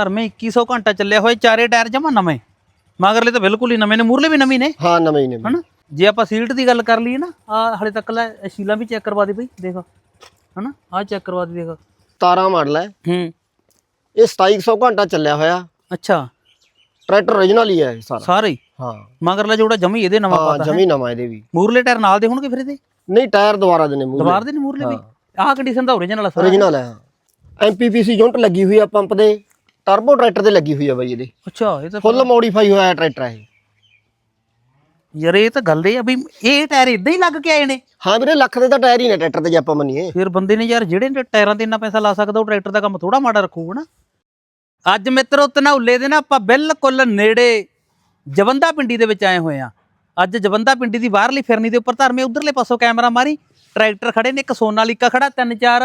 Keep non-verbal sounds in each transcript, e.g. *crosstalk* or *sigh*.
ਧਰਮੇ 2100 ਘੰਟਾ ਚੱਲਿਆ ਹੋਇਆ ਚਾਰੇ ਟਾਇਰ ਜਮਾ ਨਵੇਂ। ਮਗਰਲੇ ਤਾਂ ਬਿਲਕੁਲ ਹੀ ਨਵੇਂ ਨੇ ਮੂਰਲੇ ਵੀ ਨਵੇਂ ਨੇ। ਹਾਂ ਨਵੇਂ ਹੀ ਨੇ। ਹਨਾ? ਜੇ ਆਪਾਂ ਸੀਟ ਦੀ ਗੱਲ ਕਰ ਲਈਏ ਨਾ ਆ ਹਲੇ ਤੱਕ ਲੈ ਸ਼ੀਲਾ ਵੀ ਚੈੱਕ ਕਰਵਾ ਦੇ ਬਈ ਦੇਖ। ਹਨਾ? ਆ ਚੈੱਕ ਕਰਵਾ ਦੇ ਦੇਖ। 17 ਮਾਡਲ ਹੈ ਹੂੰ। ਇਹ 2700 ਘੰਟਾ ਚੱਲਿਆ ਹੋਇਆ। ਅੱਛਾ। ਟਰੈਕਟਰ origignal ਹੀ ਹੈ ਇਹ ਸਾਰਾ। ਸਾਰੇ? ਹੀ। ਹਾਂ ਮਗਰਲਾ ਜੋੜਾ ਜਮੀ ਇਹਦੇ ਨਵਾਂ ਹਾਂ ਪਾਤਾ ਜਮੀ ਨਵਾਂ ਇਹਦੇ ਵੀ। ਮੂਰਲੇ ਟਾਇਰ ਨਾਲ ਦੇ ਹੋਣਗੇ ਫਿਰ ਇਹਦੇ? ਨਹੀਂ ਟਾਇਰ ਦੁਬਾਰਾ ਦੇ ਨੇ ਮੂਹਰੇ ਦਵਾਰ ਦੇ ਨਹੀਂ ਮੂਰਲੇ ਵੀ? ਆਹ ਕੰਡੀਸ਼ਨ ਦਾ ਓਰੀਜਨਲ ਆ ਸਾਰਾ। Origignal ਹੈ ਐਮਪੀਪੀਸੀ ਯੂਨਿਟ ਲੱਗੀ ਹੋਈ ਆ ਪੰਪ ਦੇ। ਟਰਬੋ ਟਰੈਕਟਰ ਤੇ ਲੱਗੀ ਹੋਈ ਆ ਬਾਈ ਇਹਦੇ। ਅੱਛਾ ਇਹ ਤਾਂ ਫੁੱਲ ਮੋਡੀਫਾਈ ਹੋਇਆ ਟਰੈਕਟਰ ਹੈ ਇਹ। ਯਾਰ ਇਹ ਤਾਂ ਗੱਲ ਇਹ ਆ ਵੀ ਇਹ ਟਾਇਰ ਇਦਾਂ ਹੀ ਲੱਗ ਕੇ ਆਏ ਨੇ। ਹਾਂ ਵੀਰੇ ਲੱਖ ਦੇ ਤਾਂ ਟਾਇਰ ਹੀ ਨੇ ਟਰੈਕਟਰ ਤੇ ਜੇ ਆਪਾਂ ਮੰਨੀਏ। ਫਿਰ ਬੰਦੇ ਨੇ ਯਾਰ ਜਿਹੜੇ ਨੇ ਟਾਇਰਾਂ ਤੇ ਇੰਨਾ ਪੈਸਾ ਲਾ ਸਕਦਾ ਉਹ ਟਰੈਕਟਰ ਦਾ ਕੰਮ ਥੋੜਾ ਮਾੜਾ ਰੱਖੂਗਾ ਨਾ ਅੱਜ ਮਿੱਤਰੋ ਤਨੌਲੇ ਦੇ ਨਾ ਆਪਾਂ ਬਿਲਕੁਲ ਨੇੜੇ ਜਵੰਦਾ ਪਿੰਡੀ ਦੇ ਵਿੱਚ ਆਏ ਹੋਏ ਆ। ਅੱਜ ਜਵੰਦਾ ਪਿੰਡੀ ਦੀ ਬਾਹਰਲੀ ਫਿਰਨੀ ਦੇ ਉੱਪਰ ਧਰਮੇ ਉਧਰਲੇ ਪਾਸੋਂ ਕੈਮਰਾ ਮਾਰੀ। ਟਰੈਕਟਰ ਖੜੇ ਨੇ ਇੱਕ ਸੋਨਾਲੀਕਾ ਖੜਾ ਤਿੰਨ ਚਾਰ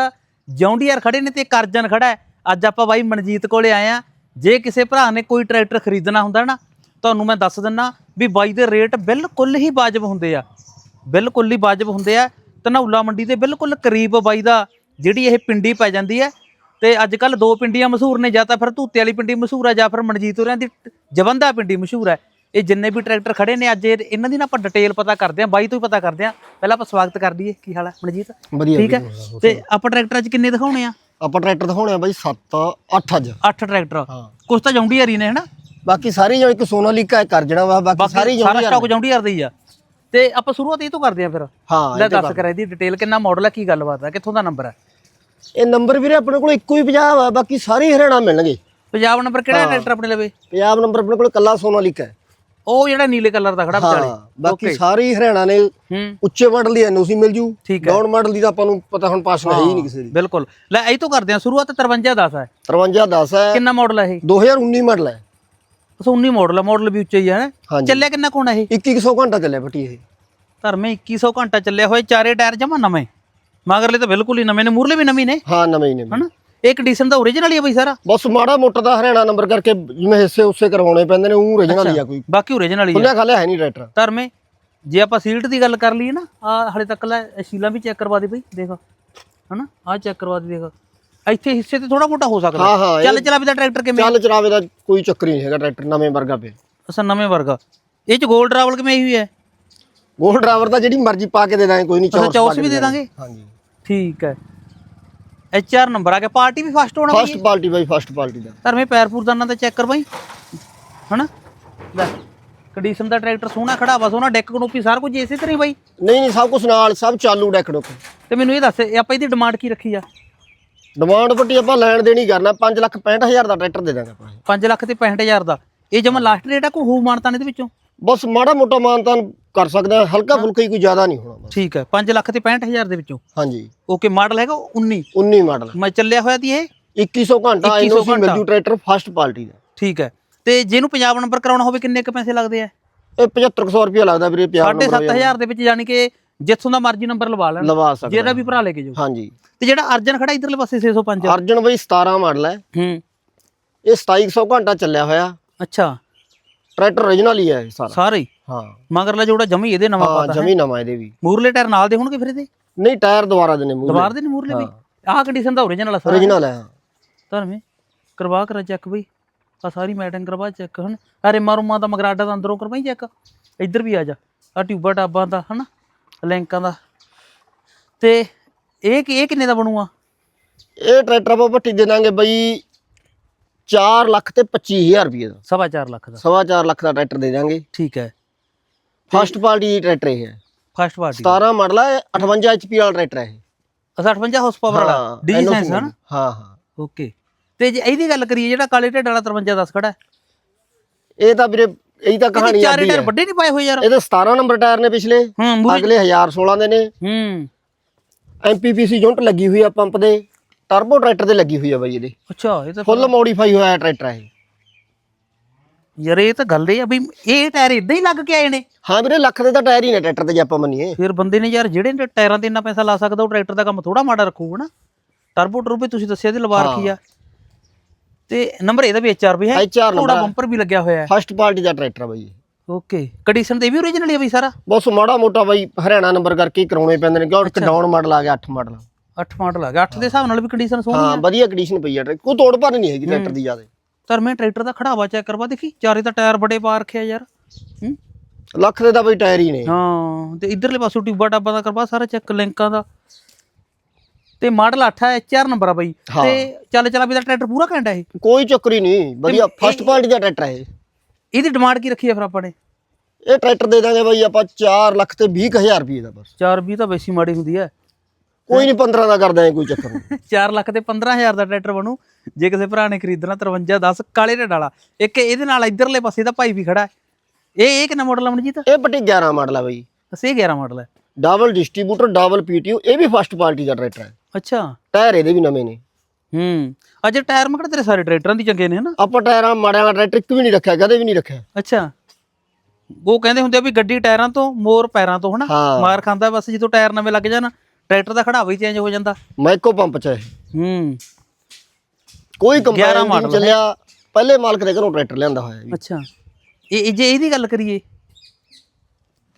ਜੌਂਡੀਅਰ ਖੜੇ ਨੇ ਤੇ ਇੱਕ ਅਰਜਨ ਖੜਾ ਅੱਜ ਆਪਾਂ ਬਾਈ ਮਨਜੀਤ ਕੋਲੇ ਆਏ ਆ। ਜੇ ਕਿਸੇ ਭਰਾ ਨੇ ਕੋਈ ਟਰੈਕਟਰ ਖਰੀਦਣਾ ਹੁੰਦਾ ਨਾ ਤੁਹਾਨੂੰ ਮੈਂ ਦੱਸ ਦਿੰਨਾ ਵੀ ਬਾਈ ਦੇ ਰੇਟ ਬਿਲਕੁਲ ਹੀ ਵਾਜਬ ਹੁੰਦੇ ਆ। ਬਿਲਕੁਲ ਹੀ ਵਾਜਬ ਹੁੰਦੇ ਆ। ਧਨੌਲਾ ਮੰਡੀ ਦੇ ਬਿਲਕੁਲ ਕਰੀਬ ਬਾਈ ਦਾ ਜਿਹੜੀ ਇਹ ਪਿੰਡੀ ਪੈ ਜਾਂਦੀ ਹੈ। ਤੇ ਅੱਜ ਕੱਲ ਦੋ ਪਿੰਡੀਆਂ ਮਸ਼ਹੂਰ ਨੇ ਜਾਂ ਤਾਂ ਫਿਰ ਧੂਤੇ ਵਾਲੀ ਪਿੰਡੀ ਮਸ਼ਹੂਰ ਹੈ ਜਾਂ ਫਿਰ ਮਨਜੀਤ ਹੋਰਾਂ ਦੀ ਜਵੰਦਾ ਪਿੰਡੀ ਮਸ਼ਹੂਰ ਹੈ ਇਹ ਜਿੰਨੇ ਵੀ ਟਰੈਕਟਰ ਖੜੇ ਨੇ ਅੱਜ ਇਹ- ਇਹਨਾਂ ਦੀ ਨਾ ਆਪਾਂ ਡਿਟੇਲ ਪਤਾ ਕਰਦੇ ਹਾਂ ਬਾਈ ਤੋਂ ਹੀ ਪਤਾ ਕਰਦੇ ਹਾਂ ਪਹਿਲਾਂ ਆਪਾਂ ਸਵਾਗਤ ਕਰ ਲਈਏ। ਕੀ ਹਾਲ ਹੈ ਮਨਜੀਤ? ਠੀਕ ਹੈ। ਤੇ ਆਪਾਂ ਟਰੈਕਟਰ ਅੱਜ ਕਿੰਨੇ ਦਿਖਾਉਣੇ ਆ? ਆਪਾਂ ਟਰੈਕਟਰ ਦਿਖਾਉਣੇ ਆ ਬਾਈ 7 8 ਅੱਜ। 8 ਟਰੈਕਟਰ। ਹਾਂ। ਕੁਛ ਤਾਂ ਜੌਂਡੀਅਰ ਹੀ ਨੇ ਹਨਾ? ਬਾਕੀ ਸਾਰੀ ਜੋ ਇੱਕ ਸੋਨਾਲੀਕਾ ਕਰ ਜਣਾ ਵਾ ਬਾਕੀ ਸਾਰੀ ਸਾਰਾ ਸਟਾਕ ਜੌਂਡੀਅਰ ਦਾ ਹੀ ਆ। ਤੇ ਆਪਾਂ ਸ਼ੁਰੂਆਤ ਇਹ ਤੋਂ ਕਰਦੇ ਹਾਂ ਫਿਰ। ਹਾਂ ਲੈ ਦੱਸ ਕਰ। ਇਹਦੀ ਡਿਟੇਲ ਕਿੰਨਾ ਮਾਡਲ ਹੈ ਕੀ ਗੱਲਬਾਤ ਹੈ ਕਿੱਥੋਂ ਦਾ ਨੰਬਰ ਹੈ ਇਹ ਨੰਬਰ ਵੀਰੇ ਆਪਣੇ ਕੋਲ ਇੱਕੋ ਹੀ 50 ਆ ਬਾਕੀ ਸਾਰੇ ਹਰਿਆਣਾ ਮਿਲਣਗੇ। ਪੰਜਾਬ ਨੰਬਰ ਕਿਹੜਾ ਟਰੈਕਟਰ ਆਪਣੇ ਲਵੇ? ਪੰਜਾਬ ਨੰਬਰ ਆਪਣੇ ਕੋਲ ਕੱਲਾ ਸੋਨਾਲੀਕਾ ਹੈ। ਉਹ ਜਿਹੜਾ ਨੀਲੇ ਕਲਰ ਦਾ ਖੜਾ ਵਿਚਾਲੇ। ਹਾਂ ਬਾਕੀ ਸਾਰੇ ਹਰਿਆਣਾ ਨੇ ਹੂੰ। ਉੱਚੇ ਮਾਡਲ ਦੀ ਐਨਓਸੀ ਮਿਲ ਜੂ। ਠੀਕ ਹੈ। ਡਾਊਨ ਮਾਡਲ ਦੀ ਤਾਂ ਆਪਾਂ ਨੂੰ ਪਤਾ ਹੁਣ ਪਾਸ ਹੈ ਹੀ ਨਹੀਂ ਕਿਸੇ ਦੀ। ਬਿਲਕੁਲ। ਲੈ ਇਹ ਤੋਂ ਕਰਦੇ ਹਾਂ ਸ਼ੁਰੂਆਤ 53 10 ਹੈ। 53 10 ਹੈ। ਕਿੰਨਾ ਮਾਡਲ ਹੈ ਇਹ? 2019 ਮਾਡਲ ਹੈ। ਬਸ 19 ਮਾਡਲ ਹੈ ਮਾਡਲ ਵੀ ਉੱਚਾ ਹੀ ਹੈ ਹੈਂ? ਹਾਂਜੀ। ਚੱਲਿਆ ਕਿੰਨਾ ਕੋਣ ਇਹ? 2100 ਘੰਟਾ ਚੱਲਿਆ ਫਟੀ ਇਹ। ਧਰਮੇ 2100 ਘੰਟਾ ਚੱਲਿਆ ਹੋਇਆ ਚਾਰੇ ਟਾਇਰ ਜਮਾ ਨਵੇਂ। ਮਗਰਲੇ ਤਾਂ ਬਿਲਕੁਲ ਹੀ ਨਵੇਂ ਨੇ ਮੂਰਲੇ ਵੀ ਨਵੇਂ ਨੇ। ਹਾਂ ਨਵੇਂ ਹੀ ਨੇ ਹਨਾ? ਇਹ ਕੰਡੀਸ਼ਨ ਦਾ ਓਰੀਜਨਲ ਹੀ ਆ ਬਈ ਸਾਰਾ। ਬਸ ਮਾੜਾ ਮੋਟਾ ਦਾ ਹਰਿਆਣਾ ਨੰਬਰ ਕਰਕੇ ਜਿਵੇਂ ਹਿੱਸੇ ਉਸੇ ਕਰਵਾਉਣੇ ਪੈਂਦੇ ਨੇ ਉਹ origignal ਹੀ ਆ ਕੋਈ। ਬਾਕੀ ਓਰੀਜਨਲ ਹੀ ਆ। ਖੁੱਲਿਆ ਖਾਲਿਆ ਹੈ ਨਹੀਂ ਟਰੈਕਟਰ ਧਰਮੇ ਜੇ ਆਪਾਂ ਸੀਟ ਦੀ ਗੱਲ ਕਰ ਲਈਏ ਨਾ ਆ ਹਲੇ ਤੱਕ ਲੈ ਸ਼ੀਲਾ ਵੀ ਚੈੱਕ ਕਰਵਾ ਦੇ ਬਈ ਦੇਖ। ਹਨਾ ਆ ਚੈੱਕ ਕਰਵਾ ਦੇ ਦੇਖ। ਇੱਥੇ ਹਿੱਸੇ ਤੇ ਥੋੜਾ ਮੋਟਾ ਹੋ ਸਕਦਾ। ਹਾਂ ਇਹ ਚੱਲ ਚਲਾ ਵੀ ਦਾ ਟਰੈਕਟਰ ਕਿਵੇਂ? ਚੱਲ ਚਲਾਵੇ ਦਾ ਕੋਈ ਚੱਕਰ ਹੀ ਨਹੀਂ ਹੈਗਾ ਟਰੈਕਟਰ ਨਵੇਂ ਵਰਗਾ ਪੇ ਅਸਾਂ ਨਵੇਂ ਵਰਗਾ। ਇਹ ਚ ਗੋਲ ਟਰੈਵਲ ਕਿਵੇਂ ਹੋਈ ਹੈ? ਗੋਲ ਡਰਾਈਵਰ ਦਾ ਜਿਹੜੀ ਮਰਜ਼ੀ ਪਾ ਕੇ ਦੇ ਦਾਂਗੇ ਕੋਈ ਨਹੀਂ ਚੌਸ ਵੀ ਦੇ ਦਾਂਗੇ? ਹਾਂਜੀ। ਠੀਕ ਹੈ। ਐਚ ਆਰ ਨੰਬਰ ਆ ਗਿਆ। ਪਾਰਟੀ ਵੀ ਫਸਟ ਹੋਣਾ ਫਸਟ ਪਾਰਟੀ ਬਾਈ ਫਸਟ ਪਾਰਟੀ ਦਾ। ਧਰਮੇ ਪੈਰ ਪੂਰਦਾਨਾਂ ਦਾ ਚੈੱਕ ਕਰ ਬਾਈ। ਹਨਾ? ਲੈ ਕੰਡੀਸ਼ਨ ਦਾ ਟਰੈਕਟਰ ਸੋਹਣਾ ਖੜਾ ਵਾ ਸੋਹਣਾ ਡੈਕ ਕਨੋਪੀ ਸਾਰਾ ਕੁਝ ਇਸੇ ਤਰ੍ਹਾਂ ਹੀ ਬਾਈ। ਨਹੀਂ ਨਹੀਂ ਸਭ ਕੁਝ ਨਾਲ ਸਭ ਚਾਲੂ ਡੈਕ ਡੁੱਕ ਤੇ ਮੈਨੂੰ ਇਹ ਦੱਸ ਇਹ ਆਪਾਂ ਇਹਦੀ ਡਿਮਾਂਡ ਕੀ ਰੱਖੀ ਆ? ਡਿਮਾਂਡ ਪੱਟੀ ਆਪਾਂ ਲੈਣ ਦੇਣੀ ਕਰਨਾ 5 ਲੱਖ 65000 ਦਾ ਟਰੈਕਟਰ ਦੇ ਦਾਂਗੇ ਆਪਾਂ ਇਹ। 5 ਲੱਖ ਤੇ 65000 ਦਾ। ਇਹ ਜਮਾ ਲਾਸਟ ਰੇਟ ਆ ਕੋਈ ਹੂ ਮਾਨਤਾਨ ਇਹਦੇ ਵਿੱਚੋਂ? ਬਸ ਮਾੜਾ ਮੋਟਾ ਮਾਨਤਾਨ ਕਰ ਸਕਦੇ ਹਲਕਾ ਫੁਲਕਾ ਹੀ ਕੋਈ ਜ਼ਿਆਦਾ ਨਹੀਂ ਹੋਣਾ ਬਸ। ਠੀਕ ਹੈ 5 ਲੱਖ ਤੇ 65000 ਦੇ ਵਿੱਚੋਂ? ਹਾਂਜੀ। ਓਕੇ ਮਾਡਲ ਹੈਗਾ 19 19 ਮਾਡਲ। ਮੈਂ ਚੱਲਿਆ ਹੋਇਆ ਦੀ ਇਹ? 2100 ਘੰਟਾ 2100 ਐਨਓਸੀ ਮਿਲ ਘੰਟਾ। ਜੂ ਟਰੈਕਟਰ ਫਸਟ ਪਾਰਟੀ ਦਾ। ਠੀਕ ਹੈ। ਤੇ ਜਿਹਨੂੰ ਪੰਜਾਬ ਨੰਬਰ ਕਰਾਉਣਾ ਹੋਵੇ ਕਿੰਨੇ ਕ ਪੈਸੇ ਲੱਗਦੇ ਆ? ਇਹ 7500 ਰੁਪਏ ਲੱਗਦਾ ਵੀਰੇ ਪੰਜਾਬ ਨੰਬਰ 7500 ਦੇ ਵਿੱਚ ਯਾਨੀ ਕਿ ਜਿੱਥੋਂ ਦਾ ਮਰਜ਼ੀ ਨੰਬਰ ਲਵਾ ਲੈਣ। ਲਵਾ ਸਕਦੇ। ਜਿਹੜਾ ਵੀ ਭਰਾ ਲੈ ਕੇ ਜਾਓ। ਹਾਂਜੀ। ਤੇ ਜਿਹੜਾ ਅਰਜਨ ਖੜਾ ਇਧਰਲੇ ਪਾਸੇ 605 ਅਰਜਨ ਬਈ 17 ਮਾਡਲ ਹੈ। ਹੂੰ। ਇਹ 2700 ਘੰਟਾ ਚੱਲਿਆ ਹੋਇਆ। ਅੱਛਾ। ਟਰੈਕਟਰ origignal ਹੀ ਹੈ ਇਹ ਸਾਰਾ। ਸਾਰੇ ਹੀ? ਹਾਂ। ਮਗਰਲਾ ਜੋੜਾ ਜਮੀ ਇਹਦੇ ਨਵਾਂ ਹਾਂ ਪਾਤਾ ਜਮੀ ਨਵਾਂ ਇਹਦੇ ਵੀ। ਮੂਰਲੇ ਟਾਇਰ ਨਾਲ ਦੇ ਹੋਣਗੇ ਫਿਰ ਇਹਦੇ? ਨਹੀਂ ਟਾਇਰ ਦੁਬਾਰਾ ਦੇ ਨੇ ਮੂਹਰੇ ਦਵਾਰ ਦੇ ਨੇ ਮੂਰਲੇ ਵੀ? ਆਹ ਕੰਡੀਸ਼ਨ ਦਾ ਓਰੀਜਨਲ ਆ ਸਾਰਾ। Origignal ਹੈ। ਧਰਮੇ ਕਰਵਾ ਕਰਾ ਚੈੱਕ ਬਈ। ਆ ਸਾਰੀ ਮੈਟਿੰਗ ਕਰਵਾ ਚੈੱਕ ਹਨ। ਅਰੇ ਮਾਰੂਮਾ ਦਾ ਮਗਰਾਡਾ ਦਾ ਅੰਦਰੋਂ ਕਰਵਾਈ ਚੈੱਕ ਇੱਧਰ ਵੀ ਆ ਜਾ। ਆ ਟਿਊਬਾ ਟਾਬਾਂ ਦਾ ਹਨਾ? ਲਿੰਕਾਂ ਦਾ। ਤੇ ਇਹ ਕੀ ਇਹ ਕਿੰਨੇ ਦਾ ਬਣੂਆ? ਇਹ ਟਰੈਕਟਰ ਆਪਾਂ ਭੱਟੀ ਦੇ ਦਾਂਗੇ ਬਈ 4 ਲੱਖ ਤੇ 25000 ਰੁਪਏ ਦਾ। ਸਵਾ ਚਾਰ ਲੱਖ ਦਾ। ਸਵਾ ਚਾਰ ਲੱਖ ਦਾ ਟਰੈਕਟਰ ਦੇ ਦਾਂਗੇ। ਠੀਕ ਹੈ। ਫਸਟ ਪਾਰਟੀ ਟਰੈਕਟਰ ਇਹ ਹੈ। ਫਸਟ ਪਾਰਟੀ 17 ਮਾਡਲ ਹੈ 58 ਐਚਪੀ ਵਾਲਾ ਟਰੈਕਟਰ ਹੈ ਇਹ। 58 ਹਾਰਸ ਪਾਵਰ ਵਾਲਾ? ਹਾਂ, ਡੀ NOC ਸਾਇੰਸ ਹਨ? ਹਾਂ ਹਾਂ। ਓਕੇ। ਤੇ ਜੇ ਇਹਦੀ ਗੱਲ ਕਰੀਏ ਜਿਹੜਾ ਕਾਲੇ ਢੱਡ ਵਾਲਾ 53 10 ਖੜਾ ਇਹ ਤਾਂ ਵੀਰੇ ਇਹੀ ਤਾਂ ਕਹਾਣੀ ਚਾਰੇ ਆਦੀ ਟਾਇਰ ਵੱਡੇ ਨਹੀਂ ਪਾਏ ਹੋਏ ਯਾਰ। ਇਹਦੇ 17 ਨੰਬਰ ਟਾਇਰ ਨੇ ਪਿਛਲੇ। ਅਗਲੇ 1016 ਦੇ ਨੇ। ਹੂੰ। ਐਮਪੀਪੀਸੀ ਯੂਨਿਟ ਲੱਗੀ ਹੋਈ ਆ ਪੰਪ ਦੇ। ਟਰਬੋ ਟਰੈਕਟਰ ਤੇ ਲੱਗੀ ਹੋਈ ਆ ਬਾਈ ਇਹਦੇ। ਅੱਛਾ ਇਹ ਤਾਂ ਫੁੱਲ ਮੋਡੀਫਾਈ ਹੋਇਆ ਟਰੈਕਟਰ ਹੈ ਯਾਰ ਇਹ ਤਾਂ ਗੱਲ ਇਹ ਆ ਵੀ ਇਹ ਟਾਇਰ ਇਦਾਂ ਹੀ ਲੱਗ ਕੇ ਆਏ ਨੇ। ਹਾਂ ਵੀਰੇ ਲੱਖ ਦੇ ਤਾਂ ਟਾਇਰ ਹੀ ਨੇ ਟਰੈਕਟਰ ਤੇ ਜੇ ਆਪਾਂ ਮੰਨੀਏ। ਫਿਰ ਬੰਦੇ ਨੇ ਯਾਰ ਜਿਹੜੇ ਨੇ ਟਾਇਰਾਂ ਤੇ ਇੰਨਾ ਪੈਸਾ ਲਾ ਸਕਦਾ ਉਹ ਟਰੈਕਟਰ ਦਾ ਕੰਮ ਥੋੜਾ ਮਾੜਾ ਰੱਖੂਗਾ ਨਾ। ਟਰਬੋ ਟਰਬੋ ਤੁਸੀਂ ਦੱਸਿਆ ਦੀ ਲਵਾ ਰੱਖੀ ਆ। ਤੇ ਨੰਬਰ ਇਹਦਾ ਵੀ HR ਵੀ ਹੈ ਥੋੜਾ ਬੰਪਰ ਵੀ ਲੱਗਿਆ ਹੋਇਆ ਹੈ। ਫਸਟ ਪਾਰਟੀ ਦਾ ਟਰੈਕਟਰ ਆ ਬਾਈ। ਓਕੇ ਕੰਡੀਸ਼ਨ ਤੇ ਵੀ ਓਰੀਜਨਲ ਹੈ ਬਈ ਸਾਰਾ? ਬਸ ਮਾੜਾ ਮੋਟਾ ਬਾਈ ਹਰਿਆਣਾ ਨੰਬਰ ਕਰਕੇ ਹੀ ਕਰਾਉਣੇ ਪੈਂਦੇ ਨੇ ਕਿਉਂਕਿ ਡਾਊਨ ਮਾਡਲ ਆ ਗਿਆ 8 ਮਾਡਲ 8 ਮਾਡਲ ਆ ਗਿਆ 8 ਦੇ ਹਿਸਾਬ ਨਾਲ ਵੀ ਕੰਡੀਸ਼ਨ ਸੋਹਣੀ ਹਾਂ ਵਧੀਆ ਕੰਡੀਸ਼ਨ ਪਈ ਆ ਟਰੈਕਟਰ ਕੋਈ ਤੋੜ ਭੰਨ ਨਹੀਂ ਹੈਗੀ ਟਰੈਕਟਰ ਦੀ ਜ਼ਿਆਦਾ। ਧਰਮੇ ਟਰੈਕਟਰ ਦਾ ਖੜਾਵਾ ਚੈੱਕ ਕਰਵਾ ਦੇਖੀ? ਚਾਰੇ ਤਾਂ ਟਾਇਰ ਬੜੇ ਪਾ ਰੱਖਿਆ ਯਾਰ। ਹੂੰ? ਲੱਖ ਦੇ ਤਾਂ ਬਈ ਟਾਇਰ ਹੀ ਨੇ। ਹਾਂ ਤੇ ਇਧਰਲੇ ਪਾਸੋਂ ਟਿਊਬਾ ਟਾਬਾ ਦਾ ਕਰਵਾ ਸਾਰਾ ਚੈੱਕ ਲਿੰਕਾਂ ਦਾ। ਤੇ ਮਾਡਲ 8 ਹੈ ਐਚਆਰ ਨੰਬਰ ਆ ਬਈ। ਤੇ ਚੱਲ ਚਲਾ ਵੀ ਦਾ ਟਰੈਕਟਰ ਪੂਰਾ ਘੰਟਾ ਇਹ। ਕੋਈ ਚੱਕਰੀ ਨਹੀਂ ਵਧੀਆ ਫਸਟ ਕੁਆਲਿਟੀ ਦਾ ਟਰੈਕਟਰ ਹੈ ਇਹ। ਇਹਦੀ ਡਿਮਾਂਡ ਕੀ ਰੱਖੀ ਹੈ ਫਿਰ ਆਪਾਂ ਨੇ? ਇਹ ਟਰੈਕਟਰ ਦੇ ਦਾਂਗੇ ਬਈ ਆਪਾਂ 4 ਲੱਖ ਤੇ 20000 ਰੁਪਏ ਦਾ ਬਸ। 420 ਤਾਂ ਵੈਸੀ ਮਾੜੀ ਹੁੰਦੀ ਹੈ ਕੋਈ ਨਹੀਂ 15 ਦਾ ਕਰ ਦਾਂਗੇ ਕੋਈ ਚੱਕਰ ਨਹੀਂ 4 *laughs* ਲੱਖ ਤੇ 15000 ਦਾ ਟਰੈਕਟਰ ਬਣੂ। ਜੇ ਕਿਸੇ ਭਰਾ ਨੇ ਖਰੀਦਣਾ 53 10 ਕਾਲੇ ਢੱਡ ਵਾਲਾ। ਇੱਕ ਇਹਦੇ ਨਾਲ ਇਧਰਲੇ ਪਾਸੇ ਦਾ ਭਾਈ ਵੀ ਖੜਾ ਹੈ। ਇਹ ਇਹ ਕਿੰਨਾ ਮਾਡਲ ਆ ਮਨਜੀਤ? ਇਹ ਪੱਟੀ 11 ਮਾਡਲ ਆ ਬਈ। ਅਸੀਂ ਇਹ 11 ਮਾਡਲ ਹੈ double distributor double P T U ਇਹ ਵੀ ਫਸਟ ਕੁਆਲਿਟੀ ਦਾ ਟਰੈਕਟਰ ਹੈ। ਅੱਛਾ। ਟਾਇਰ ਇਹਦੇ ਵੀ ਨਵੇਂ ਨੇ। ਹੂੰ। ਅਜੇ ਟਾਇਰ ਮਕੜ ਤੇਰੇ ਸਾਰੇ ਟਰੈਕਟਰਾਂ ਦੀ ਚੰਗੇ ਨੇ ਹਨਾ? ਆਪਾਂ ਟਾਇਰਾਂ ਮਾੜਿਆਂ ਵਾਲਾ ਟਰੈਕਟਰ ਇੱਕ ਵੀ ਨਹੀਂ ਰੱਖਿਆ ਕਦੇ ਵੀ ਨਹੀਂ ਰੱਖਿਆ। ਅੱਛਾ। ਉਹ ਕਹਿੰਦੇ ਹੁੰਦੇ ਆ ਵੀ ਗੱਡੀ ਟਾਇਰਾਂ ਤੋਂ ਮੋਰ ਪੈਰਾਂ ਤੋਂ ਹਨਾ। ਮਾਰ ਖਾਂਦਾ ਬਸ ਜਦੋਂ ਟਾਇਰ ਨਵੇਂ ਲੱਗ ਜਾਣ। ਟਰੈਕਟਰ ਦਾ ਖੜਾਵਾ ਹੀ ਚੇਂਜ ਹੋ ਜਾਂਦਾ। ਮਾਈਕੋ ਪੰਪ ਚ ਹੈ। ਹੂੰ। ਕੋਈ 11 ਕੰਪਨੀ ਨਹੀਂ ਚੱਲਿਆ। ਪਹਿਲੇ ਮਾਲਕ ਦੇ ਘਰੋਂ ਟਰੈਕਟਰ ਲਿਆਂਦਾ ਹੋਇਆ ਜੀ। ਅੱਛਾ। ਇਹ ਇਹ ਜੇ ਇਹਦੀ ਗੱਲ ਕਰੀਏ।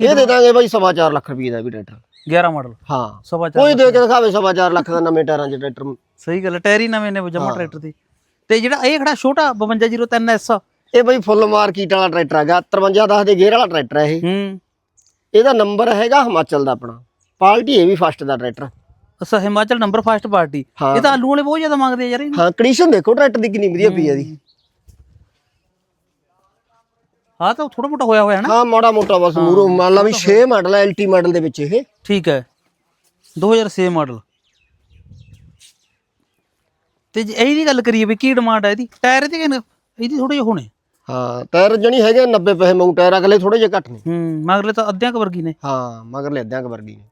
ਇਹ ਦੇ ਦਾਂਗੇ ਬਈ ਸਵਾ ਚਾਰ ਲੱਖ ਰੁਪਏ ਦਾ ਵੀ ਟਰੈਕਟਰ। 11 ਮਾਡਲ। ਹਾਂ। ਸਵਾ ਚਾਰ ਕੋਈ ਦੇ ਕੇ ਦਿਖਾਵੇ ਸਵਾ ਚਾਰ ਲੱਖ ਦਾ ਨਵੇਂ ਟਾਇਰਾਂ 'ਚ ਟਰੈਕਟਰ। ਸਹੀ ਗੱਲ ਹੈ, ਟਾਇਰ ਨਵੇਂ ਨੇ ਜਮਾ ਟਰੈਕਟਰ ਦੇ। ਤੇ ਜਿਹੜਾ ਇਹ ਖੜਾ ਛੋਟਾ 5203S ਇਹ ਬਈ ਫੁੱਲ ਮਾਰਕੀਟ ਵਾਲਾ ਟਰੈਕਟਰ ਹੈਗਾ 53 10 ਦੇ ਗੇਅਰ ਵਾਲਾ ਟਰੈਕਟਰ ਹੈ ਇਹ। ਹੂੰ। ਇਹਦਾ ਨੰਬਰ ਹੈਗਾ ਹਿਮਾਚਲ ਦਾ ਆਪਣਾ। ਪਾਰਟੀ ਇਹ ਵੀ ਫਸਟ ਦਾ ਟਰੈਕਟਰ ਅਸਾ ਹਿਮਾਚਲ ਨੰਬਰ ਫਸਟ ਪਾਰਟੀ। ਹਾਂ। ਇਹ ਤਾਂ ਆਲੂ ਵਾਲੇ ਬਹੁਤ ਜ਼ਿਆਦਾ ਮੰਗਦੇ ਆ ਯਾਰ ਇਹਨੂੰ। ਹਾਂ ਕੰਡੀਸ਼ਨ ਦੇਖੋ ਟਰੈਕਟਰ ਦੀ ਕਿੰਨੀ ਵਧੀਆ ਪਈ ਇਹਦੀ। ਹਾਂ। ਤਾਂ ਥੋੜਾ ਮੋਟਾ ਹੋਇਆ ਹੋਇਆ ਨਾ। ਹਾਂ ਮਾੜਾ ਮੋਟਾ ਬਸ ਮੂਰੋ ਮੰਨ ਲਾ ਵੀ 6 ਮਾਡਲ ਹੈ ਐਲਟੀ ਮਾਡਲ ਦੇ ਵਿੱਚ ਇਹ। ਠੀਕ ਹੈ। 2006 ਮਾਡਲ ਤੇ ਜੇ ਇਹਦੀ ਗੱਲ ਕਰੀਏ ਵੀ ਕੀ ਡਿਮਾਂਡ ਹੈ ਇਹਦੀ? ਟਾਇਰ ਇਹਦੇ ਕਿੰਨੇ ਇਹਦੀ ਥੋੜੇ ਜਿਹੇ ਹੋਣੇ। ਹਾਂ ਟਾਇਰ ਜਣੀ ਹੈਗੇ 90 ਪੈਸੇ ਮੰਗ ਟਾਇਰ ਅਗਲੇ ਥੋੜੇ ਜਿਹੇ ਘੱਟ ਨੇ। ਹੂੰ ਮਗਰਲੇ ਤਾਂ ਅੱਧਿਆਂ ਕੁ ਵਰਗੀ ਨੇ। ਹਾਂ ਮਗਰ ਲੈ ਅੱਧਿਆਂ ਕੁ ਵਰਗੀ ਨੇ।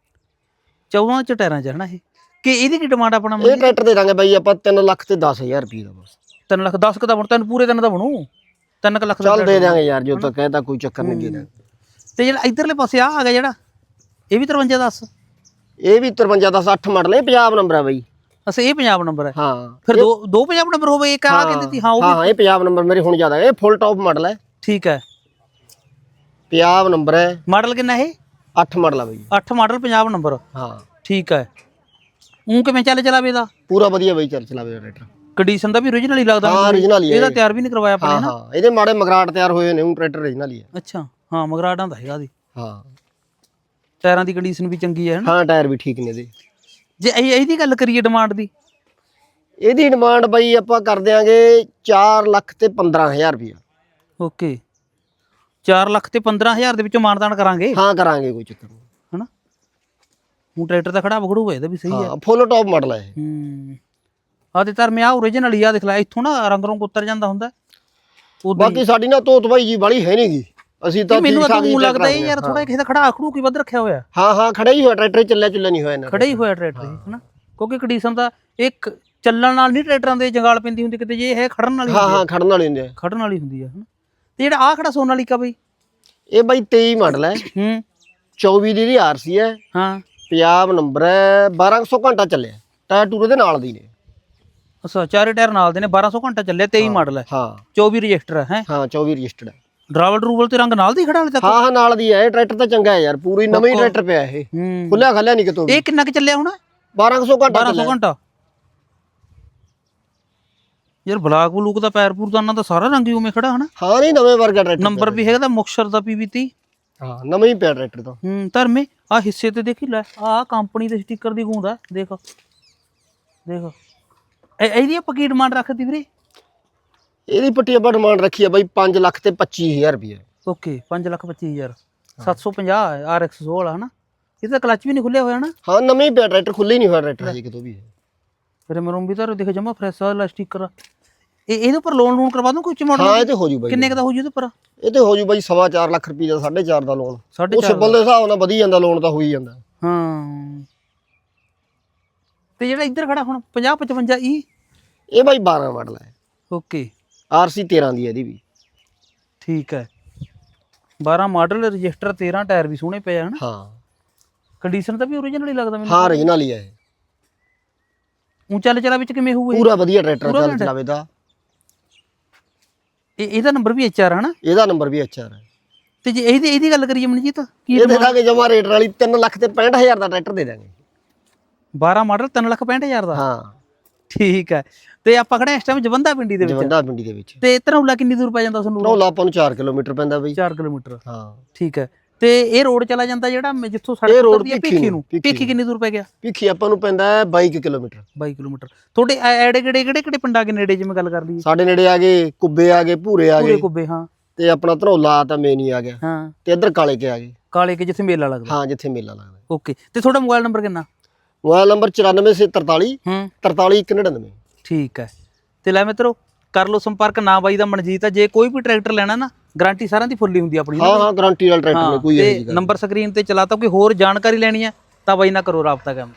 14 ਚ ਟਾਇਰਾਂ ਚ ਹਨਾ ਇਹ? ਕਿ ਇਹਦੀ ਕੀ ਡਿਮਾਂਡ ਆਪਣਾ ਇਹ ਟਰੈਕਟਰ ਦੇ ਦਾਂਗੇ ਬਾਈ ਆਪਾਂ 3 ਲੱਖ ਤੇ 10000 ਰੁਪਏ ਦਾ ਬਸ। 3 ਲੱਖ 10 ਕ ਦਾ ਬਣ ਤੈਨੂੰ ਪੂਰੇ ਦਿਨ ਦਾ ਬਣੂ। 3 ਲੱਖ ਦਾ ਚੱਲ ਦੇ ਦਾਂਗੇ ਯਾਰ ਜੋ ਤਾਂ ਕਹਿਤਾ ਕੋਈ ਚੱਕਰ ਨਹੀਂ ਦੇ ਦਾਂਗੇ ਤੇ ਜਿਹੜਾ ਇਧਰਲੇ ਪਾਸੇ ਆ ਆ ਗਿਆ ਜਿਹੜਾ ਇਹ ਵੀ 53 10 ਇਹ ਵੀ 53 ਦਾ 60 ਮਾਡਲ ਹੈ ਪੰਜਾਬ ਨੰਬਰ ਹੈ ਬਾਈ। ਅਸਾਂ ਇਹ ਪੰਜਾਬ ਨੰਬਰ ਹੈ? ਹਾਂ। ਫਿਰ ਦੋ ਦੋ ਪੰਜਾਬ ਨੰਬਰ ਹੋਵੇ ਇੱਕ ਆ ਕਹਿੰਦੇ ਸੀ ਹਾਂ ਉਹ ਹਾਂ ਇਹ ਪੰਜਾਬ ਨੰਬਰ ਮੇਰੇ ਹੁਣ ਜ਼ਿਆਦਾ ਇਹ ਫੁੱਲ ਟੌਪ ਮਾਡਲ ਹੈ। ਠੀਕ ਹੈ। ਪੰਜਾਬ ਨੰਬਰ ਹੈ। ਮਾਡਲ ਕਿੰਨਾ ਇਹ 8 ਮਾਡਲ ਆ ਬਾਈ। 8 ਮਾਡਲ ਪੰਜਾਬ ਨੰਬਰ। ਹਾਂ। ਠੀਕ ਹੈ ਉਹ ਕਿਵੇਂ ਚੱਲ ਚਲਾਵੇ ਦਾ ਪੂਰਾ ਵਧੀਆ ਬਾਈ ਚੱਲ ਚਲਾਵੇ ਟਰੈਕਟਰ। ਕੰਡੀਸ਼ਨ ਦਾ ਵੀ origignal ਹੀ ਲੱਗਦਾ। ਹਾਂ ਮੈਨੂੰ। original ਹੀ ਹੈ ਇਹਦਾ ਇਹ। ਤਿਆਰ ਵੀ ਨਹੀਂ ਕਰਵਾਇਆ ਆਪਣੇ ਹਾਂ ਹਾਂ। ਇਹਦੇ ਮਾੜੇ ਮਗਰਾਟ ਤਿਆਰ ਹੋਏ ਨੇ ਉਹ ਟਰੈਕਟਰ original ਹੀ ਹੈ ਅੱਛਾ ਹਾਂ ਮਗਰਾਡਾਂ ਦਾ ਹੈਗਾ ਦੀ। ਹਾਂ। ਟਾਇਰਾਂ ਦੀ ਕੰਡੀਸ਼ਨ ਵੀ ਚੰਗੀ ਹੈ ਹਨਾ ਹਾਂ ਟਾਇਰ ਵੀ ਠੀਕ ਨੇ ਇਹਦੇ। ਜੇ ਇਹ ਇਹਦੀ ਗੱਲ ਕਰੀਏ ਡਿਮਾਂਡ ਦੀ। ਇਹਦੀ ਡਿਮਾਂਡ ਬਾਈ ਆਪਾਂ ਕਰ ਦਿਆਂਗੇ 4 ਲੱਖ ਤੇ 15000 ਰੁਪਏ ਓਕੇ 4 ਲੱਖ ਤੇ 15000 ਦੇ ਵਿੱਚੋਂ ਮਾਨਦਾਨ ਕਰਾਂਗੇ। ਹਾਂ ਕਰਾਂਗੇ ਕੋਈ ਚੱਕਰ ਨਹੀਂ। ਹਨਾ? ਹੁਣ ਟਰੈਕਟਰ ਦਾ ਖੜਾ ਬਗੜੂ ਇਹਦਾ ਵੀ ਸਹੀ ਹੈ ਹਾਂ ਫੁੱਲ ਟੌਪ ਮਾਡਲ ਹੈ ਇਹ। ਹੂੰ। ਆ ਤੇ ਧਰਮੇ ਆ origignal ਹੀ ਆ ਦੇਖ ਲੈ ਇੱਥੋਂ ਨਾ ਰੰਗ ਰੰਗ ਉਤਰ ਜਾਂਦਾ ਹੁੰਦਾ। ਉਦਾਂ ਬਾਕੀ ਸਾਡੀ ਨਾ ਤੋਤ ਬਾਈ ਜੀ ਬਾਲੀ ਹੈ ਨਹੀਂਗੀ ਅਸੀਂ ਤਾਂ ਮੈਨੂੰ ਠੀਕ ਤਾਂ ਠਾਕ ਹੀ ਲੱਗਦਾ ਕਰਾਂਗੇ। ਯਾਰ ਥੋੜਾ ਕਿਸੇ ਦਾ ਖੜਾ ਖੜੂ ਕੀ ਵੱਧ ਰੱਖਿਆ ਹੋਇਆ। ਹਾਂ ਹਾਂ ਖੜਾ ਹੀ ਹੋਇਆ ਟਰੈਕਟਰ ਚੱਲਿਆ ਚੁੱਲਿਆ ਨਹੀਂ ਹੋਇਆ ਇਹਨਾਂ ਖੜਾ ਹੀ ਹੋਇਆ ਟਰੈਕਟਰ ਇਹ, ਹਨਾ? ਕਿਉਂਕਿ ਕੰਡੀਸ਼ਨ ਦਾ ਇੱਕ ਚੱਲਣ ਨਾਲ ਨਹੀਂ ਟਰੈਕਟਰਾਂ ਦੇ ਜੰਗਾਲ ਪੈਂਦੀ ਹੁੰਦੀ ਕਿਤੇ ਜੇ ਇਹ ਖੜਨ ਵਾਲੀ ਹਾਂ ਹਾਂ ਖੜਨ ਵਾਲੇ ਹੁੰਦੇ ਆ। ਖੜਨ ਵਾਲੀ ਹੁੰਦੀ ਆ ਹਨਾ? ਤੇ ਜਿਹੜਾ ਆ ਖੜਾ ਸੋਨਾਲੀਕਾ ਬਈ? ਇਹ ਬਾਈ 23 ਮਾਡਲ ਹੈ। ਹੂੰ। 24 ਦੀ ਦੀ ਆਰਸੀ ਹੈ। ਹਾਂ। ਪੰਜਾਬ ਨੰਬਰ ਹੈ 1200 ਘੰਟਾ ਚੱਲਿਆ। ਟਾਇਰ ਟੂਰ ਦੇ ਨਾਲ ਦੀ ਨੇ। ਅੱਛਾ ਚਾਰੇ ਟਾਇਰ ਨਾਲ ਦੇ ਨੇ 1200 ਘੰਟਾ ਚੱਲਿਆ 23 ਮਾਡਲ ਹੈ। ਹਾਂ। 24 ਰਜਿਸਟਰ ਹੈ ਹਾਂ? 24 ਰਜਿਸਟਰਡ ਹੈ। ਡਰਾਵਲ ਡਰੂਵਲ ਤੇ ਰੰਗ ਨਾਲ ਦੀ ਖੜਾ ਹਲੇ ਤੱਕ? ਹਾਂ ਹਾਂ ਨਾਲ ਦੀ ਹੈ। ਟਰੈਕਟਰ ਤਾਂ ਚੰਗਾ ਹੈ ਯਾਰ। ਪੂਰੀ ਨਵਾਂ ਹੀ ਟਰੈਕਟਰ ਪਿਆ ਇਹ। ਖੁੱਲਿਆ ਖੱਲਿਆ ਨਹੀਂ ਕਿਤੋਂ। ਇਹ ਕਿੰਨਾ ਕੁ ਚੱਲਿਆ ਹੁਣ? 1200 ਘੰਟਾ 1200 ਚੱਲਿਆ। ਘੰਟਾ। ਯਾਰ ਬਲਾਕ ਬਲੂਕ ਦਾ ਪੈਰ ਪੂਰ ਦਾ ਉਹਨਾਂ ਦਾ ਸਾਰਾ ਰੰਗ ਹੀ ਉਵੇਂ ਖੜਾ ਹਨਾ? ਹਾਂ ਨਹੀਂ ਨਵੇਂ ਵਰਗਾ ਟਰੈਕਟਰ ਨੰਬਰ ਵੀ ਹੈਗਾ ਦਾ ਮੁਕਸ਼ਰ ਦਾ ਪੀਵੀ30 ਹਾਂ ਨਵਾਂ ਹੀ ਪਿਆ ਟਰੈਕਟਰ ਤਾਂ। ਹੂੰ ਧਰਮੇ ਆ ਹਿੱਸੇ ਤੇ ਦੇਖੀ ਲੈ ਆ ਕੰਪਨੀ ਦੇ ਸਟicker ਦੀ ਗੂੰਦ ਆ ਦੇਖ। ਦੇਖ। ਇਹ ਇਹਦੀ ਆਪਾਂ ਕੀ ਡਿਮਾਂਡ ਰੱਖਦੀ ਵੀਰੇ? ਇਹਦੀ ਪੱਟੀ ਆਪਾਂ ਡਿਮਾਂਡ ਰੱਖੀ ਹੈ ਬਾਈ 5 ਲੱਖ ਤੇ 25000 ਰੁਪਏ ਓਕੇ 5 ਲੱਖ 25000 750 RX 16 ਹਨਾ? ਇਹ ਤਾਂ ਕਲਚ ਵੀ ਨਹੀਂ ਖੁੱਲਿਆ ਹੋਇਆ ਨਾ ਹਾਂ ਨਵਾਂ ਹੀ ਪਿਆ ਟਰੈਕਟਰ ਖੁੱਲੇ ਨਹੀਂ ਹੋਇਆ ਟਰੈਕਟਰ ਹਜੇ ਕਿਤੋਂ ਵੀ ਫਿਰ ਮੇਰੇ ਵੀ ਤਾਂ ਦੇਖ ਜਮਾ ਫਰੈਸ਼ ਵਾਲਾ ਸਟicker ਇਹ ਇਹਦੇ ਉੱਪਰ ਲੋਨ ਲੋਨ ਕਰਵਾ ਦੂੰ ਕੋਈ ਉੱਚ ਹਾਂ ਮਾਡਲ ਇਹ ਤੇ ਹੋ ਜੂ ਬਾਈ। ਕਿੰਨੇ ਕੁ ਦਾ ਹੋ ਜੂ ਇਹਦੇ ਉੱਪਰ? ਇਹ ਤੇ ਹੋ ਜੂ ਬਾਈ ਸਵਾ ਚਾਰ ਲੱਖ ਰੁਪਏ ਦਾ 4.5 ਦਾ ਲੋਨ ਉਹ ਸਿੱਬਲ ਦੇ ਹਿਸਾਬ ਨਾਲ ਵਧੀ ਜਾਂਦਾ ਲੋਨ ਤਾਂ ਹੋ ਹੀ ਜਾਂਦਾ। ਹਾਂ। ਤੇ ਜਿਹੜਾ ਇੱਧਰ ਖੜਾ ਹੁਣ 50 55 ਈ? ਇਹ ਬਾਈ 12 ਮਾਡਲ ਹੈ। ਓਕੇ। ਆਰਸੀ 13 ਦੀ ਹੈ ਇਹਦੀ ਵੀ। ਠੀਕ ਹੈ। 12 ਮਾਡਲ ਰਜਿਸਟਰ 13 ਟਾਇਰ ਵੀ ਸੋਹਣੇ ਪਏ ਹਨਾ? ਹਾਂ। ਕੰਡੀਸ਼ਨ ਤਾਂ ਵੀ origignal ਹੀ ਲੱਗਦਾ ਮੈਨੂੰ। ਹਾਂ origignal ਹੀ ਹੈ ਇਹ। ਉੱਚਾ ਲਚਲਾ ਵਿੱਚ ਕਿਵੇਂ ਹੋਊ ਇਹ ਪੂਰਾ ਵਧੀਆ ਟਰੈਕਟਰ ਚੱਲ। ਚਲਾਵੇ ਦਾ ਇਹ- ਇਹਦਾ ਨੰਬਰ ਵੀ HR ਹਨਾ ਇਹਦਾ ਨੰਬਰ ਵੀ ਅੱਛਾ ਹੈ ਤੇ ਜੇ ਇਹਦੀ ਇਹਦੀ ਗੱਲ ਕਰੀਏ ਮਨਜੀਤ? ਕੀ ਇਹ ਦੇ ਦਾਂਗੇ ਜਮਾ ਰੇਟ ਵਾਲੀ 3 ਲੱਖ ਤੇ 65000 ਦਾ ਟਰੈਕਟਰ ਦੇ ਦਾਂਗੇ 12 ਮਾਡਲ 3 ਲੱਖ 65000 ਦਾ? ਹਾਂ। ਠੀਕ ਹੈ ਤੇ ਆਪਾਂ ਖੜੇ ਹਾਂ ਇਸ ਟਾਈਮ ਜਵੰਦਾ ਪਿੰਡੀ ਦੇ ਵਿੱਚ। ਜਵੰਦਾ ਪਿੰਡੀ ਦੇ ਵਿੱਚ। ਤੇ ਧਨੌਲਾ ਕਿੰਨੀ ਦੂਰ ਪੈ ਜਾਂਦਾ ਤੁਹਾਨੂੰ ਧਨੌਲਾ ਆਪਾਂ ਨੂੰ 4 ਕਿਲੋਮੀਟਰ ਪੈਂਦਾ ਬਈ। 4 ਕਿਲੋਮੀਟਰ। ਹਾਂ। ਠੀਕ ਹੈ ਤੇ ਇਹ ਰੋਡ ਚਲਾ ਜਾਂਦਾ ਜਿਹੜਾ ਮੈਂ ਜਿੱਥੋਂ ਸੜਕ ਇਹ road ਉਤਰਦੀ ਹੈ ਭਿੱਖੀ ਭਿੱਖੀ ਨੂੰ, ਨੂੰ ਭਿੱਖੀ ਕਿੰਨੀ ਦੂਰ ਪੈ ਗਿਆ? ਭਿੱਖੀ ਆਪਾਂ ਨੂੰ ਪੈਂਦਾ ਹੈ 22 ਕਿਲੋਮੀਟਰ। 22 ਕਿਲੋਮੀਟਰ। ਤੁਹਾਡੇ ਐੜੇ ਕਿਹੜੇ ਕਿਹੜੇ ਕਿਹੜੇ ਪਿੰਡਾਂ ਦੇ ਨੇੜੇ ਜਿਵੇਂ ਗੱਲ ਕਰ ਲਈਏ? ਸਾਡੇ ਨੇੜੇ ਆ ਗਏ ਕੁੱਬੇ ਆ ਗਏ ਭੂਰੇ ਆ ਪੂਰੇ ਗਏ। ਕੁੱਬੇ ਹਾਂ। ਤੇ ਆਪਣਾ ਧਨੌਲਾ ਤਾਂ ਮੇਨ ਹੀ ਆ ਗਿਆ। ਹਾਂ। ਤੇ ਇੱਧਰ ਕਾਲੇ ਕੇ ਆ ਗਏ। ਕਾਲੇ ਕੇ ਜਿੱਥੇ ਮੇਲਾ ਲੱਗਦਾ। ਹਾਂ ਜਿੱਥੇ ਮੇਲਾ ਲੱਗਦਾ। ਓਕੇ। ਤੇ ਤੁਹਾਡਾ ਮੋਬਾਈਲ ਨੰਬਰ ਕਿੰਨਾ? ਮੋਬਾਈਲ ਨੰਬਰ 9443 ਹੂੰ। 43199 ਠੀਕ ਹੈ। ਤੇ ਲੈ ਮਿੱਤਰੋ ਕਰ ਲਓ ਸੰਪਰਕ ਨਾ ਬਾਈ ਦਾ ਮਨਜੀਤ ਆ ਜੇ ਕੋਈ ਵੀ ਟਰੈਕਟਰ ਲੈਣਾ ਨਾ ਗਾਰੰਟੀ ਸਾਰਿਆਂ ਦੀ ਫੁੱਲੀ ਹੁੰਦੀ ਆਪਣੀ ਹਾਂ? ਹਾਂ ਗਾਰੰਟੀ ਵਾਲਾ ਟਰੈਕਟਰ ਕੋਈ ਇਹੋ ਨੰਬਰ ਸਕਰੀਨ ਤੇ ਚਲਾਤਾ ਕੋਈ ਹੋਰ ਜਾਣਕਾਰੀ ਲੈਣੀ ਹੈ ਤਾਂ ਬਾਈ ਨਾਲ ਕਰੋ ਰਾਬਤਾ ਕੰਮ